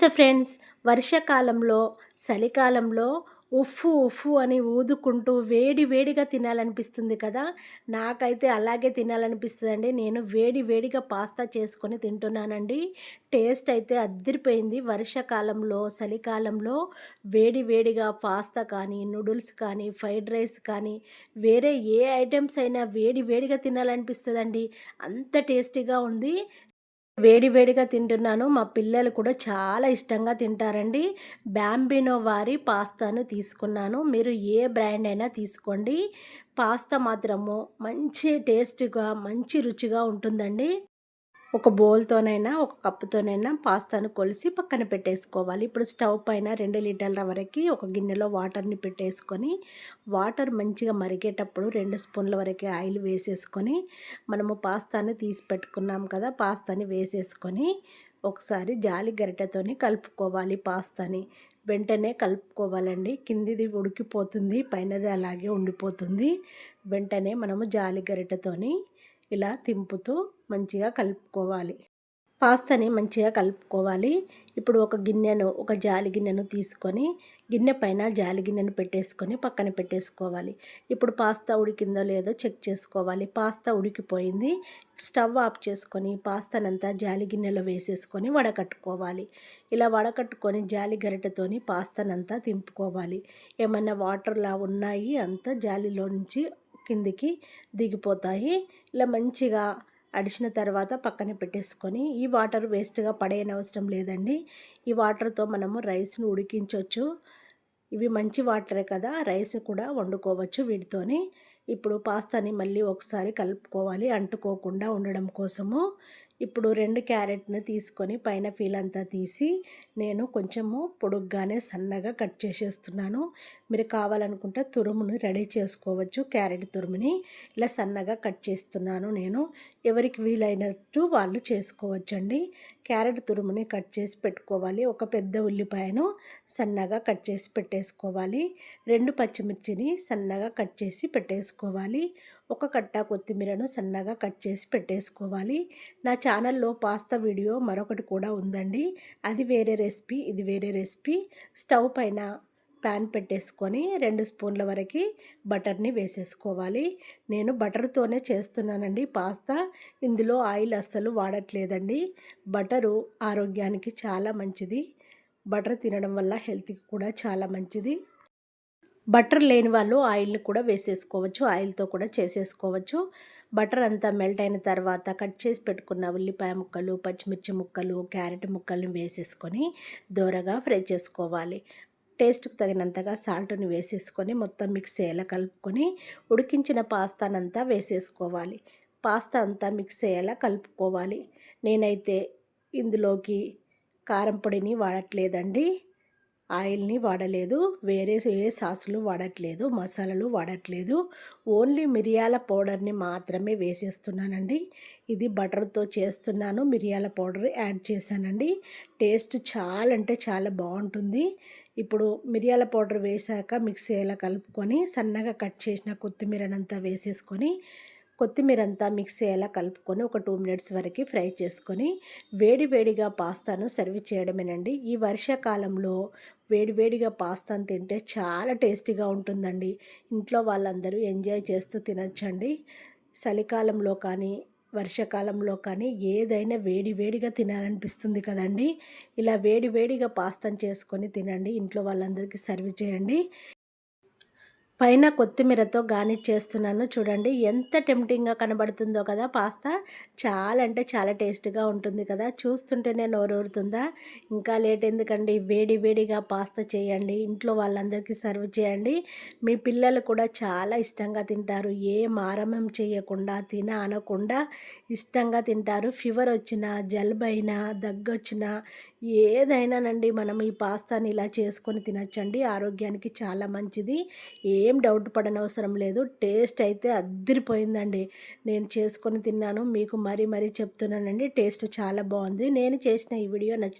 నమస్తే ఫ్రెండ్స్. వర్షాకాలంలో చలికాలంలో ఉఫ్ఫు ఉఫ్ఫు అని ఊదుకుంటూ వేడి వేడిగా తినాలనిపిస్తుంది కదా. నాకైతే అలాగే తినాలనిపిస్తుందండి. నేను వేడి వేడిగా పాస్తా చేసుకొని తింటున్నానండి. టేస్ట్ అయితే అద్దరిపోయింది. వర్షాకాలంలో చలికాలంలో వేడి వేడిగా పాస్తా కానీ నూడిల్స్ కానీ ఫ్రైడ్ రైస్ కానీ వేరే ఏ ఐటమ్స్ అయినా వేడి వేడిగా తినాలనిపిస్తుందండి. అంత టేస్టీగా ఉంది. వేడివేడిగా తింటున్నాను. మా పిల్లలు కూడా చాలా ఇష్టంగా తింటారండి. బ్యాంబినో వారి పాస్తాను తీసుకున్నాను. మీరు ఏ బ్రాండ్ అయినా తీసుకోండి. పాస్తా మాత్రము మంచి టేస్ట్గా మంచి రుచిగా ఉంటుందండి. ఒక బౌల్తోనైనా ఒక కప్పుతోనైనా పాస్తాను కొలిసి పక్కన పెట్టేసుకోవాలి. ఇప్పుడు స్టవ్ పైన రెండు లీటర్ల వరకు ఒక గిన్నెలో వాటర్ని పెట్టేసుకొని వాటర్ మంచిగా మరిగేటప్పుడు రెండు స్పూన్ల వరకు ఆయిల్ వేసేసుకొని మనము పాస్తాని తీసి పెట్టుకున్నాం కదా పాస్తాని వేసేసుకొని ఒకసారి జాలి గరిటెతోని కలుపుకోవాలి పాస్తాని. వెంటనే కలుపుకోవాలండి. కిందిది ఉడికిపోతుంది పైనది అలాగే ఉండిపోతుంది. వెంటనే మనము జాలి గరిటెతోని ఇలా తింపుతూ మంచిగా కలుపుకోవాలి. పాస్తాని మంచిగా కలుపుకోవాలి. ఇప్పుడు ఒక గిన్నెను ఒక జాలి గిన్నెను తీసుకొని గిన్నె పైన జాలి గిన్నెను పెట్టేసుకొని పక్కన పెట్టేసుకోవాలి. ఇప్పుడు పాస్తా ఉడికిందో లేదో చెక్ చేసుకోవాలి. పాస్తా ఉడికిపోయింది. స్టవ్ ఆఫ్ చేసుకొని పాస్తానంతా జాలి గిన్నెలో వేసేసుకొని వడకట్టుకోవాలి. ఇలా వడకట్టుకొని జాలి గరిటెతోని పాస్తానంతా తింపుకోవాలి. ఏమైనా వాటర్లా ఉన్నాయి అంతా జాలిలో నుంచి కిందికి దిగిపోతాయి. ఇలా మంచిగా అడిచిన తర్వాత పక్కన పెట్టేసుకొని ఈ వాటర్ వేస్ట్గా పడేయనవసరం లేదండి. ఈ వాటర్తో మనము రైస్ను ఉడికించవచ్చు ఇవి మంచి వాటరే కదా రైస్ కూడా వండుకోవచ్చు వీటితోని. ఇప్పుడు పాస్తాని మళ్ళీ ఒకసారి కలుపుకోవాలి అంటుకోకుండా ఉండడం కోసము. ఇప్పుడు రెండు క్యారెట్ని తీసుకొని పైన ఫీల్ అంతా తీసి నేను కొంచెము పొడుగ్గానే సన్నగా కట్ చేసేస్తున్నాను. మీరు కావాలనుకుంటే తురుమును రెడీ చేసుకోవచ్చు క్యారెట్ తురుముని. ఇలా సన్నగా కట్ చేస్తున్నాను నేను. ఎవరికి వీలైనట్టు వాళ్ళు చేసుకోవచ్చండి. క్యారెట్ తురుముని కట్ చేసి పెట్టుకోవాలి. ఒక పెద్ద ఉల్లిపాయను సన్నగా కట్ చేసి పెట్టేసుకోవాలి. రెండు పచ్చిమిర్చిని సన్నగా కట్ చేసి పెట్టేసుకోవాలి. ఒక కట్ట కొత్తిమీరను సన్నగా కట్ చేసి పెట్టేసుకోవాలి. నా ఛానల్లో పాస్తా వీడియో మరొకటి కూడా ఉందండి. అది వేరే రెసిపీ ఇది వేరే రెసిపీ. స్టవ్ పైన ప్యాన్ పెట్టేసుకొని రెండు స్పూన్ల వరకు బటర్ని వేసేసుకోవాలి. నేను బటర్తోనే చేస్తున్నానండి పాస్తా. ఇందులో ఆయిల్ అస్సలు వాడట్లేదండి. బటరు ఆరోగ్యానికి చాలా మంచిది. బటర్ తినడం వల్ల హెల్త్కి కూడా చాలా మంచిది. బటర్ లేని వాళ్ళు ఆయిల్ని కూడా వేసేసుకోవచ్చు ఆయిల్తో కూడా చేసేసుకోవచ్చు. బటర్ అంతా మెల్ట్ అయిన తర్వాత కట్ చేసి పెట్టుకున్న ఉల్లిపాయ ముక్కలు పచ్చిమిర్చి ముక్కలు క్యారెట్ ముక్కలను వేసేసుకొని దూరగా ఫ్రై చేసుకోవాలి. టేస్ట్కి తగినంతగా సాల్ట్ని వేసేసుకొని మొత్తం మిక్స్ అయ్యేలా కలుపుకొని ఉడికించిన పాస్తానంతా వేసేసుకోవాలి. పాస్తా అంతా మిక్స్ అయ్యేలా కలుపుకోవాలి. నేనైతే ఇందులోకి కారం పొడిని వాడట్లేదండి. ఆయిల్ని వాడలేదు వేరే ఏ సాసులు వాడట్లేదు మసాలాలు వాడట్లేదు. ఓన్లీ మిరియాల పౌడర్ని మాత్రమే వేసేస్తున్నానండి. ఇది బటర్తో చేస్తున్నాను మిరియాల పౌడర్ యాడ్ చేశానండి. టేస్ట్ చాలా అంటే చాలా బాగుంటుంది. ఇప్పుడు మిరియాల పౌడర్ వేసాక మిక్సీ అయ్యేలా కలుపుకొని సన్నగా కట్ చేసిన కొత్తిమీరనంతా వేసేసుకొని కొత్తిమీర అంతా మిక్స్ అయ్యేలా కలుపుకొని ఒక టూ మినిట్స్ వరకు ఫ్రై చేసుకొని వేడి వేడిగా పాస్తాను సర్వ్ చేయడమేనండి. ఈ వర్షాకాలంలో వేడివేడిగా పాస్తాను తింటే చాలా టేస్టీగా ఉంటుందండి. ఇంట్లో వాళ్ళందరూ ఎంజాయ్ చేస్తూ తినచ్చండి. చలికాలంలో కానీ వర్షాకాలంలో కానీ ఏదైనా వేడి వేడిగా తినాలనిపిస్తుంది కదండి. ఇలా వేడి వేడిగా పాస్తాను చేసుకొని తినండి. ఇంట్లో వాళ్ళందరికీ సర్వ్ చేయండి. పైన కొత్తిమీరతో గార్నిష్ చేస్తున్నాను. చూడండి ఎంత టెంప్టింగ్గా కనబడుతుందో కదా! పాస్తా చాలా అంటే చాలా టేస్ట్గా ఉంటుంది కదా! చూస్తుంటేనే నోరూరుతుందా? ఇంకా లేట్ ఎందుకండి? వేడి వేడిగా పాస్తా చేయండి. ఇంట్లో వాళ్ళందరికీ సర్వ్ చేయండి. మీ పిల్లలు కూడా చాలా ఇష్టంగా తింటారు. ఏ మారమం చేయకుండా తిన అనకుండా ఇష్టంగా తింటారు. ఫీవర్ వచ్చినా జలుబు అయినా దగ్గొచ్చినా ఏదైనానండి మనం ఈ పాస్తాని ఇలా చేసుకొని తినచ్చండి. ఆరోగ్యానికి చాలా మంచిది. ఏ ఏం డౌట్ పడనవసరం లేదు. టేస్ట్ అయితే అద్దరిపోయిందండి. నేను చేసుకొని తిన్నాను. మీకు మరీ మరీ చెప్తున్నానండి. టేస్ట్ చాలా బాగుంది. నేను చేసిన ఈ వీడియో నచ్చి